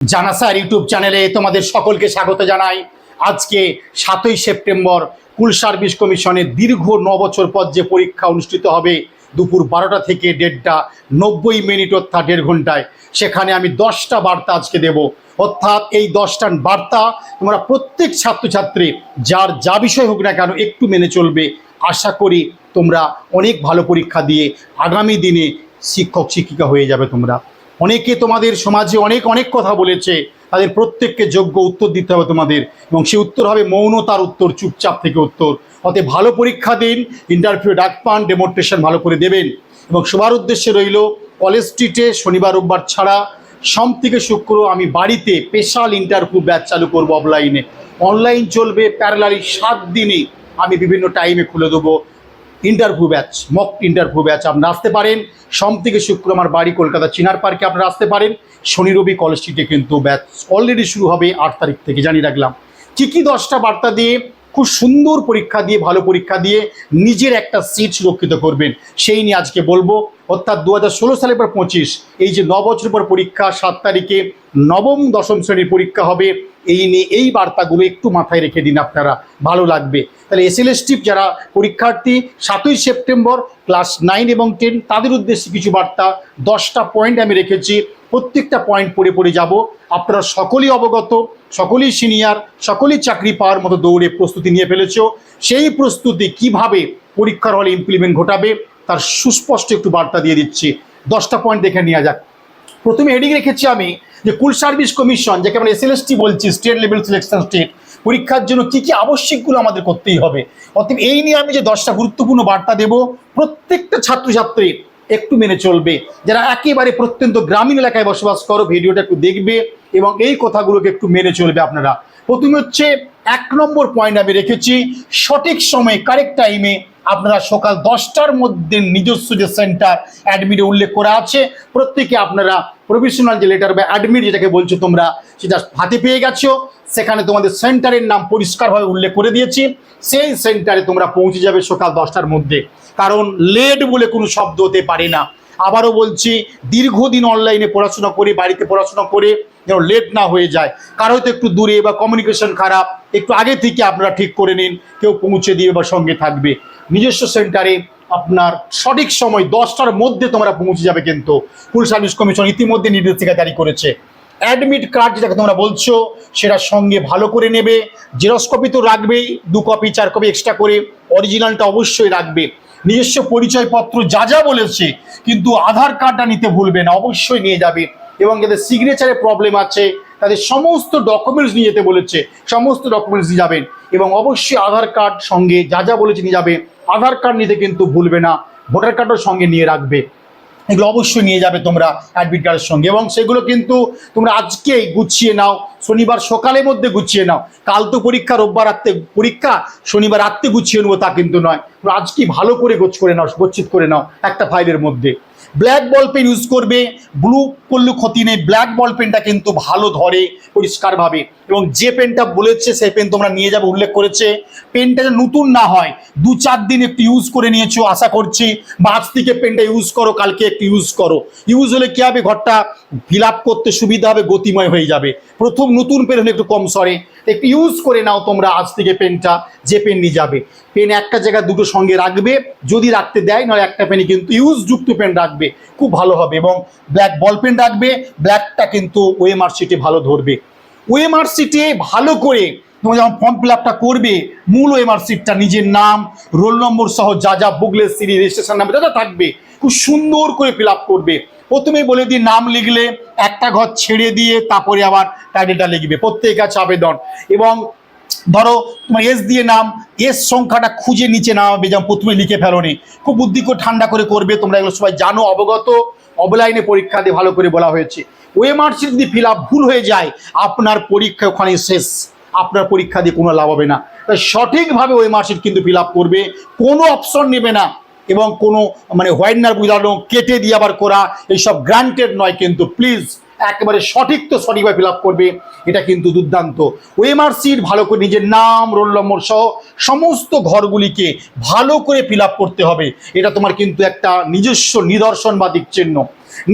জানাসার YouTube চ্যানেলে তোমাদের সকলকে স্বাগত জানাই। আজকে সাতই সেপ্টেম্বর কুল সার্ভিস কমিশনের দীর্ঘ ন বছর পর যে পরীক্ষা অনুষ্ঠিত হবে, দুপুর বারোটা থেকে দেড়টা নব্বই মিনিট অর্থাৎ দেড় ঘন্টায়। সেখানে আমি দশটা বার্তা আজকে দেব। অর্থাৎ এই দশটা বার্তা তোমরা প্রত্যেক ছাত্রছাত্রী, যার যা বিষয় হোক না কেন একটু মেনে চলবে। আশা করি তোমরা অনেক ভালো পরীক্ষা দিয়ে আগামী দিনে শিক্ষক শিক্ষিকা হয়ে যাবে তোমরা। অনেকে তোমাদের সমাজে অনেক অনেক কথা বলেছে, তাদের প্রত্যেককে যোগ্য উত্তর দিতে হবে তোমাদের, এবং সে উত্তর হবে মৌনতার উত্তর, চুপচাপ থেকে উত্তর। অতএব ভালো পরীক্ষা দিন ইন্টারভিউ ডাক পান ডেমনস্ট্রেশন ভালো করে দেবেন, এবং সবার উদ্দেশ্যে রইল কলেজ স্ট্রিটে শনিবার, রোববার ছাড়া সোম থেকে শুক্র আমি বাড়িতে স্পেশাল ইন্টারভিউ ব্যাচ চালু করব অফলাইনে অনলাইন চলবে প্যারালারি সাত দিনই, আমি বিভিন্ন টাইমে খুলে দেবো। Interview batch mock interview batch আপনারা আসতে পারেন। সোম থেকে শুক্র আমার বাড়ি, কলকাতা চিনার পার্কে আপনারা আসতে পারেন। শনি, রবি, কলেজ স্ট্রিটে কিন্তু ব্যাচ অলরেডি শুরু হবে আট তারিখ থেকে, জানিয়ে রাখলাম। কী কী দশটা বার্তা দিয়ে, খুব সুন্দর পরীক্ষা দিয়ে, ভালো পরীক্ষা দিয়ে নিজের একটা সিট সুরক্ষিত করবেন, সেই নিয়ে আজকে বলব। অর্থাৎ দু হাজার ষোলো সালের পর পঁচিশ, এই যে ন বছর পর পরীক্ষা, সাত তারিখে নবম, দশম শ্রেণির পরীক্ষা হবে। এই নিয়ে এই বার্তাগুলো একটু মাথায় রেখে দিন আপনারা, ভালো লাগবে। তাহলে এসএলএস টিপ যারা পরীক্ষার্থী, সাতই সেপ্টেম্বর ক্লাস নাইন এবং টেন তাদের উদ্দেশ্যে কিছু বার্তা, দশটা পয়েন্ট আমি রেখেছি, প্রত্যেকটা পয়েন্ট পড়ে পড়ে যাব। আপনারা সকলেই অবগত, সকলেই সিনিয়র সকলেই চাকরি পাওয়ার মতো দৌড়ে প্রস্তুতি নিয়ে ফেলেছ। সেই প্রস্তুতি কীভাবে পরীক্ষার হলে ইমপ্লিমেন্ট ঘটাবে, তার সুস্পষ্ট একটু বার্তা দিয়ে দিচ্ছি। দশটা পয়েন্ট দেখে নেওয়া যাক। প্রথমে হেডিং রেখেছি আমি যে কুল সার্ভিস কমিশন যাকে আমরা এসএলএসটি বলছি স্টেট লেভেল সিলেকশন স্টেট পরীক্ষার জন্য কি কি আবশ্যিকগুলো আমাদের করতেই হবে। অতএব এই নিয়ে আমি যে দশটা গুরুত্বপূর্ণ বার্তা দেব, প্রত্যেকটা ছাত্রছাত্রী একটু মেনে চলবে। যারা একেবারে প্রত্যন্ত গ্রামীণ এলাকায় বসবাস করো, ভিডিওটা একটু দেখবে এবং এই কথাগুলোকে একটু মেনে চলবে আপনারা। প্রথমে হচ্ছে এক নম্বর পয়েন্ট আমি রেখেছি, সঠিক সময়ে কারেক্ট টাইমে আপনারা সকাল দশটার মধ্যে নিজস্ব যে সেন্টার অ্যাডমিটে উল্লেখ করা আছে, প্রত্যেকে আপনারা প্রফেশনাল যে লেটার বা অ্যাডমিট যেটাকে বলছো তোমরা, সেটা হাতে পেয়ে গেছো। সেখানে তোমাদের সেন্টারের নাম পরিষ্কারভাবে উল্লেখ করে দিয়েছি। সেই সেন্টারে তোমরা পৌঁছে যাবে সকাল দশটার মধ্যে। কারণ লেট বলে কোনো শব্দ হতে পারে না। আবারও বলছি, দীর্ঘদিন অনলাইনে পড়াশোনা করে, বাড়িতে পড়াশোনা করে যেন লেট না হয়ে যায়। কারও হয়তো একটু দূরে বা কমিউনিকেশন খারাপ, একটু আগে থেকে আপনারা ঠিক করে নিন, কেউ পৌঁছে দিয়ে বা সঙ্গে থাকবে। নিজস্ব সেন্টারে আপনার সঠিক সময় দশটার মধ্যে তোমরা পৌঁছে যাবে কিন্তু। ফুল সার্ভিস কমিশন ইতিমধ্যে নির্দেশিকা জারি করেছে। অ্যাডমিট কার্ড যেটাকে তোমরা বলছো, সেটা সঙ্গে ভালো করে নেবে। জেরক্স কপি তো রাখবেই, দু কপি চার কপি এক্সট্রা করে অরিজিনালটা অবশ্যই রাখবে। নিজস্ব পরিচয়পত্র যা যা বলেছে, কিন্তু আধার কার্ডটা নিতে ভুলবে না, অবশ্যই নিয়ে যাবে। এবং যাদের সিগনেচারে প্রবলেম আছে, তাদের সমস্ত ডকুমেন্টস নিয়ে যেতে বলেছে, সমস্ত ডকুমেন্টস নিয়ে যাবেন। এবং অবশ্যই আধার কার্ড সঙ্গে যা যা বলেছে নিয়ে যাবে। আধার কার্ড নিতে কিন্তু ভুলবে না ভোটার কার্ডও সঙ্গে নিয়ে রাখবে। এগুলো অবশ্যই নিয়ে যাবে তোমরা অ্যাডমিট কার্ডের সঙ্গে। এবং সেগুলো কিন্তু তোমরা আজকেই গুছিয়ে নাও শনিবার সকালের মধ্যে গুছিয়ে নাও। কাল তো পরীক্ষা, রোববার রাত্রে পরীক্ষা, শনিবার রাত্রে গুছিয়ে নেব তা কিন্তু নয়। আজকেই ভালো করে গোছ করে নাও গচ্ছিত করে নাও একটা ফাইলের মধ্যে। ব্ল্যাক বল পেন ইউজ করবে, ব্লু করলে ক্ষতি নেই, ব্ল্যাক বল পেনটা কিন্তু ভালো ধরে পরিষ্কারভাবে। এবং যে পেনটা বলেছে সেই পেন তোমরা নিয়ে যাবে, উল্লেখ করেছে। পেনটা যে নতুন না হয়, দু চার দিন একটু ইউজ করে নিয়েছো, আশা করছি বা আজ থেকে পেনটা ইউজ করো, কালকে একটু ইউজ করো। ইউজ হলে কী হবে, ঘরটা ফিল করতে সুবিধা হবে, গতিময় হয়ে যাবে। প্রথম নতুন পেন হলে একটু কম সরে একটু ইউজ করে নাও তোমরা আজ থেকে পেনটা, যে পেন নিয়ে যাবে। পেন একটা জায়গায় দুটো সঙ্গে রাখবে, যদি রাখতে দেয়, নয় একটা পেনই কিন্তু ইউজ যুক্ত পেন রাখবে। খুব ভালো হবে এবং ব্ল্যাক বল পেন রাখবে ব্ল্যাকটা কিন্তু ওএমআর সিটে ভালো ধরবে। ওএমআর সিটে ভালো করে তোমরা যখন ফর্ম ফিল আপটা করবে, মূল ওএমআর সিটটা নিজের নাম রোল নম্বর সহ যা যা বুকলেস সিরি রেজিস্ট্রেশন নাম্বার যা যা থাকবে, খুব সুন্দর করে ফিল আপ করবে। প্রথমে বলে দিই, নাম লিখলে একটা ঘর ছেড়ে দিয়ে তারপরে আবার টাইটেলটা লিখবে। প্রত্যেক আছে আবেদন। এবং ধরো, তোমার এস দিয়ে নাম এস সংখ্যাটা খুঁজে নিচে নামাবে, যেমন প্রথমে লিখে ফেলোনি খুব বুদ্ধি করে, ঠান্ডা করে করবে, তোমরা এগুলো সবাই জানো, অবগত অফলাইনে পরীক্ষা দিয়ে ভালো করে বলা হয়েছে। ওএমআর সিট যদি ফিল ভুল হয়ে যায়, আপনার পরীক্ষা ওখানে শেষ। আপনার পরীক্ষা দিয়ে কোনো লাভ হবে না। তাই সঠিকভাবে ওএমআর সিট কিন্তু ফিল করবে, কোনো অপশন নেবে না। এবং কোনো মানে হোয়াইটনার বুঝানো কেটে দিয়ে আবার করা এইসব গ্রান্টেড নয় কিন্তু প্লিজ একেবারে সঠিক তো সঠিকভাবে ফিল করবে, এটা কিন্তু দুর্দান্ত। ওএমআরসির ভালো করে নিজের নাম, রোল নম্বর সহ সমস্ত ঘরগুলিকে ভালো করে ফিল করতে হবে। এটা তোমার কিন্তু একটা নিজস্ব নিদর্শন বা দিক চিহ্ন।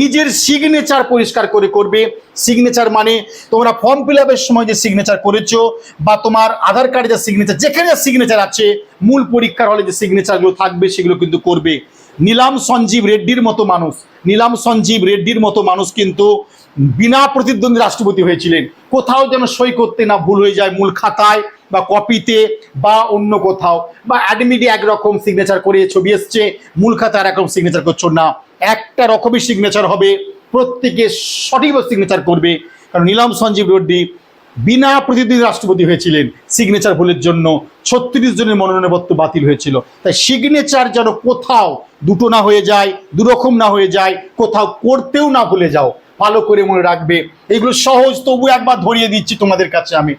নিজের সিগনেচার পরিষ্কার করে করবে। সিগনেচার মানে তোমরা ফর্ম ফিল সময় যে সিগনেচার করেছ বা তোমার আধার কার্ডে যে সিগনেচার যেখানে যা সিগনেচার আছে, মূল পরীক্ষার হলে যে সিগনেচারগুলো থাকবে সেগুলো কিন্তু করবে। নীলাম সঞ্জীব রেড্ডির মতো মানুষ। নীলাম সঞ্জীব রেড্ডির মতো মানুষ কিন্তু বিনা প্রতিদ্বন্দ্বী রাষ্ট্রপতি হয়েছিলেন। কোথাও যেন সই করতে না ভুল হয়ে যায় মূল খাতায় বা কপিতে বা অন্য কোথাও। বা অ্যাডমিটে একরকম সিগনেচার করে ছবি এসছে, মূল খাতায় একরকম সিগনেচার করছ না। একটা রকমই সিগনেচার হবে, প্রত্যেকে সঠিক সিগনেচার করবে। কারণ নীলাম সঞ্জীব রেড্ডি বিনা প্রতিদ্বন্দ্বী রাষ্ট্রপতি হয়েছিলেন। সিগনেচার ভুলের জন্য ছত্রিশ জনের মনোনয়নপত্র বাতিল হয়েছিল। তাই সিগনেচার যেন কোথাও দুটো না হয়ে যায়, দুরকম না হয়ে যায়, কোথাও করতেও না ভুলে যাও। ভালো করে মনে রাখবে। এগুলো সহজ, তবু একবার ধরিয়ে দিচ্ছি তোমাদের কাছে আমি।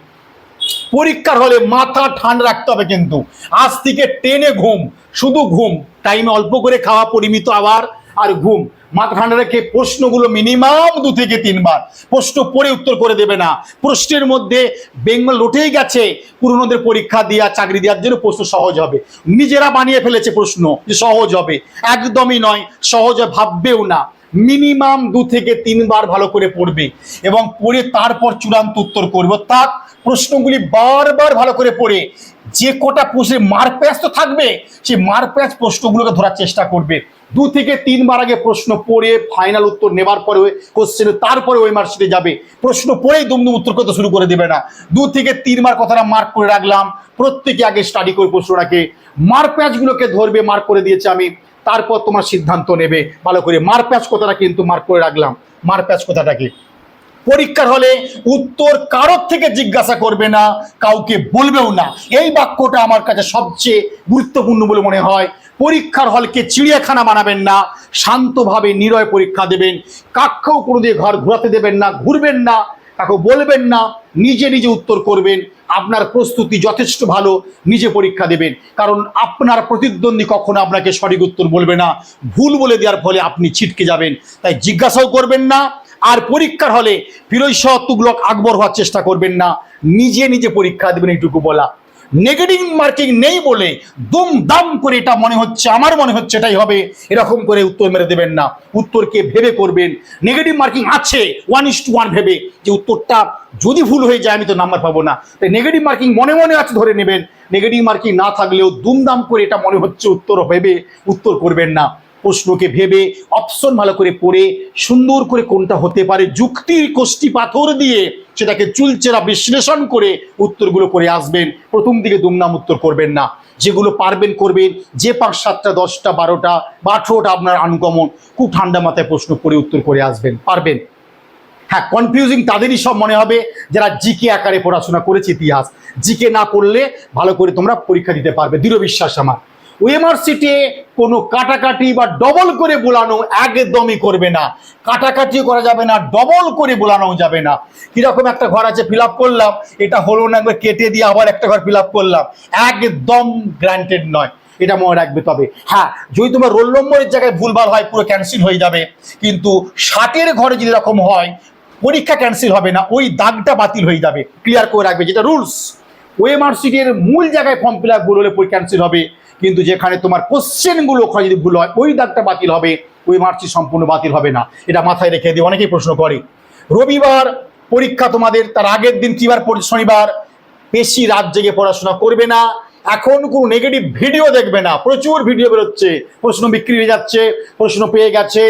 পরীক্ষার হলে মাথা ঠান্ডা রাখতে হবে কিন্তু। আজ থেকে টেনে ঘুম, শুধু ঘুম। টাইমে অল্প করে খাওয়া পরিমিত আবার আর ঘুম। মাথা ঠান্ডা রেখে প্রশ্নগুলো মিনিমাম দু থেকে তিনবার। প্রশ্ন পড়ে উত্তর করে দেবে না। প্রশ্নের মধ্যে বেঙ্গল উঠেই গেছে। পুরনোদের পরীক্ষা দেওয়া চাকরি দেওয়ার জন্য প্রশ্ন সহজ হবে। নিজেরা বানিয়ে ফেলেছে প্রশ্ন যে সহজ হবে। একদমই নয়, সহজ ভাববেও না। মিনিমাম দু থেকে তিনবার ভালো করে পড়বে এবং পড়ে তারপর চূড়ান্ত উত্তর করবে। অর্থাৎ প্রশ্নগুলি বারবার ভালো করে পড়ে। যে কটা প্রশ্নে মারপ্যাচ তো থাকবে, সেই মারপ্যাচ প্রশ্নগুলোকে ধরার চেষ্টা করবে। দু থেকে তিনবার আগে প্রশ্ন পড়ে ফাইনাল উত্তর নেবার পরে কোশ্চেনে তারপরে ওই মার্কশিটে যাবে। প্রশ্ন পড়েই দুমদুম উত্তর করতে শুরু করে দেবে না। দু থেকে তিনবার কথাটা মার্ক করে রাখলাম। প্রত্যেকে আগে স্টাডি করে প্রশ্নটাকে। মারপ্যাচগুলোকে ধরবে মার্ক করে দিয়েছে আমি। তারপর তোমার সিদ্ধান্ত নেবে। ভালো করে মারপ্যাচ কথাটা কিন্তু মার্ক করে রাখলাম। মারপ্যাচ কথাটাকে। পরীক্ষার হলে উত্তর কারোর থেকে জিজ্ঞাসা করবে না, কাউকে বলবেও না। এই বাক্যটা আমার কাছে সবচেয়ে গুরুত্বপূর্ণ বলে মনে হয়। পরীক্ষার হলকে চিড়িয়াখানা বানাবেন না, শান্তভাবে নিরয় পরীক্ষা দেবেন। কাক্ষেও কোনো দিয়ে ঘর ঘোরাতে দেবেন না, ঘুরবেন না, কাকে বলবেন না, নিজে নিজে উত্তর করবেন। আপনার প্রস্তুতি যথেষ্ট ভালো, নিজে পরীক্ষা দেবেন। কারণ আপনার প্রতিদ্বন্দ্বী কখনো আপনাকে সঠিক উত্তর বলবে না। ভুল বলে দেওয়ার ফলে আপনি ছিটকে যাবেন। তাই জিজ্ঞাসাও করবেন না, আর পরীক্ষার হলে ফিরোজ শাহ তুগলক আকবর হওয়ার চেষ্টা করবেন না। নিজে নিজে পরীক্ষা দেবেন, এইটুকু বলা। নেগেটিভ মার্কিং নেই বলে দুম দাম করে এটা মনে হচ্ছে, আমার মনে হচ্ছে এটাই হবে। এরকম করে উত্তর মেরে দেবেন না। উত্তরকে ভেবে করবেন। নেগেটিভ মার্কিং আছে ওয়ান ইস টু ওয়ান ভেবে। যে উত্তরটা যদি ভুল হয়ে যায়, আমি তো নাম্বার পাবো না। তাই নেগেটিভ মার্কিং মনে মনে আছে, ধরে নেবেন। নেগেটিভ মার্কিং না থাকলেও দুমদাম করে এটা মনে হচ্ছে উত্তর ভেবে উত্তর করবেন না। প্রশ্নকে ভেবে অপশন ভালো করে পড়ে, সুন্দর করে কোনটা হতে পারে, যুক্তির কোষ্টি পাথর দিয়ে সেটাকে চুলচেরা বিশ্লেষণ করে উত্তরগুলো করে আসবেন। প্রথম দিকে দুমনাম উত্তর করবেন না। যেগুলো পারবেন করবেন। যে পাঁচ, সাতটা, দশটা, বারোটা বা আঠেরোটা আপনার আনুগমন খুব ঠান্ডা মাথায় প্রশ্ন করে উত্তর করে আসবেন। পারবেন? হ্যাঁ কনফিউজিং তাদেরই সব মনে হবে যারা জিকে আকারে পড়াশোনা করেছে ইতিহাস। জিকে না করলে ভালো করে তোমরা পরীক্ষা দিতে পারবে। দৃঢ় বিশ্বাস আমার। ওএমআর সিটে কোনো কাটাকাটি বা ডবল করে বোলানো একদমই করবে না। কাটাকাটিও করা যাবে না ডবল করে বোলানো যাবে না। কীরকম একটা ঘর আছে ফিল করলাম, এটা হলো না একবার কেটে দিয়ে আবার একটা ঘর ফিল করলাম। একদম গ্রান্টেড নয়। এটা মনে রাখবে তবে। হ্যাঁ যদি তোমার রোল নম্বরের জায়গায় ভুলভাল হয়, পুরো ক্যান্সেল হয়ে যাবে। কিন্তু ষাটের ঘরে যদি এরকম হয়, পরীক্ষা ক্যান্সেল হবে না, ওই দাগটা বাতিল হয়ে যাবে। ক্লিয়ার করে রাখবে যেটা রুলস ওএমআর সিটের মূল জায়গায় ফর্ম ফিল আপ ভুল হলে ক্যান্সেল হবে। কিন্তু যেখানে তোমার কোশ্চেনগুলো ওখানে যদি ভুল হয়, ওই দাগটা বাতিল হবে, ওই মার্কশিট সম্পূর্ণ বাতিল হবে না। এটা মাথায় রেখে দিয়ে অনেকেই প্রশ্ন করে। রবিবার পরীক্ষা তোমাদের, তার আগের দিন কিবার শনিবার। বেশি রাত জেগে পড়াশোনা করবে না। এখন কোনো নেগেটিভ ভিডিও দেখবে না। প্রচুর ভিডিও বেরোচ্ছে। প্রশ্ন বিক্রি হয়ে যাচ্ছে, প্রশ্ন পেয়ে গেছে।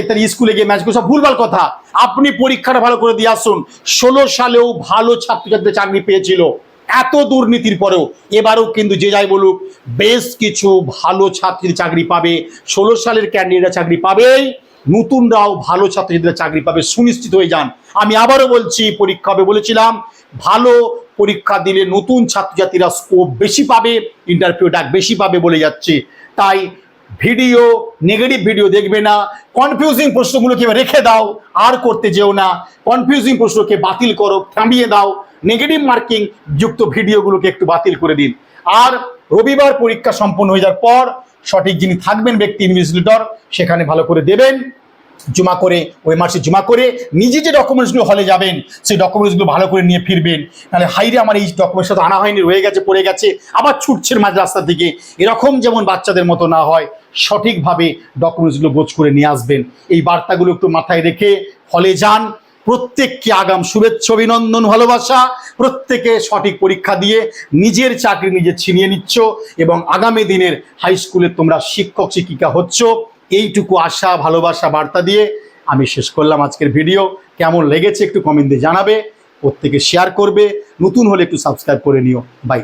ইত্যাদি স্কুলে গিয়ে ম্যাচগুলো সব ভুলভাল কথা। আপনি পরীক্ষাটা ভালো করে দিয়ে আসুন। ষোলো সালেও ভালো ছাত্রছাত্রীদের চাকরি পেয়েছিল। এত দুর্নীতির পরেও এবারেও কিন্তু যে যাই বলুক, বেশ কিছু ভালো ছাত্রীর চাকরি পাবে। ষোলো সালের ক্যান্ডিডেটরা চাকরি পাবেই নতুনরাও ভালো ছাত্রছাত্রীরা চাকরি পাবে। সুনিশ্চিত হয়ে যান। আমি আবারও বলছি, পরীক্ষা হবে বলেছিলাম, ভালো পরীক্ষা দিলে নতুন ছাত্রছাত্রীরা স্কোপ বেশি পাবে ইন্টারভিউ ডাক বেশি পাবে বলে যাচ্ছে। তাই ভিডিও নেগেটিভ ভিডিও দেখবে না। কনফিউজিং প্রশ্নগুলোকে রেখে দাও, আর করতে যেও না। কনফিউজিং প্রশ্নকে বাতিল করো, থামিয়ে দাও। নেগেটিভ মার্কিং যুক্ত ভিডিওগুলোকে একটু বাতিল করে দিন। আর রবিবার পরীক্ষা সম্পন্ন হয়ে যাওয়ার পর সঠিক যিনি থাকবেন ব্যক্তি ইনভেস্টিগেটর সেখানে ভালো করে দেবেন। জমা করে, ওই মাসে জমা করে নিজে যে ডকুমেন্টসগুলো হলে যাবেন, সেই ডকুমেন্টসগুলো ভালো করে নিয়ে ফিরবেন। নাহলে হাইরে আমার এই ডকুমেন্টস আনা হয়নি, রয়ে গেছে, পড়ে গেছে, আবার ছুটছেন মাঝ রাস্তা থেকে। এরকম যেমন বাচ্চাদের মতো না হয়, সঠিকভাবে ডকুমেন্টসগুলো বোঝ করে নিয়ে আসবেন। এই বার্তাগুলো একটু মাথায় রেখে হলে যান। প্রত্যেককে আগাম শুভেচ্ছা, অভিনন্দন, ভালোবাসা। প্রত্যেকে সঠিক পরীক্ষা দিয়ে নিজের চাকরি নিজে ছিনিয়ে নিচ্ছ এবং আগামী দিনের হাই স্কুলে তোমরা শিক্ষক, শিক্ষিকা হচ্ছ। এইটুকু আশা, ভালোবাসা, বার্তা দিয়ে আমি শেষ করলাম আজকের ভিডিও কেমন লেগেছে একটু কমেন্ট জানাবে, প্রত্যেকে শেয়ার করবে। নতুন হলে একটু সাবস্ক্রাইব করে নিও। বাই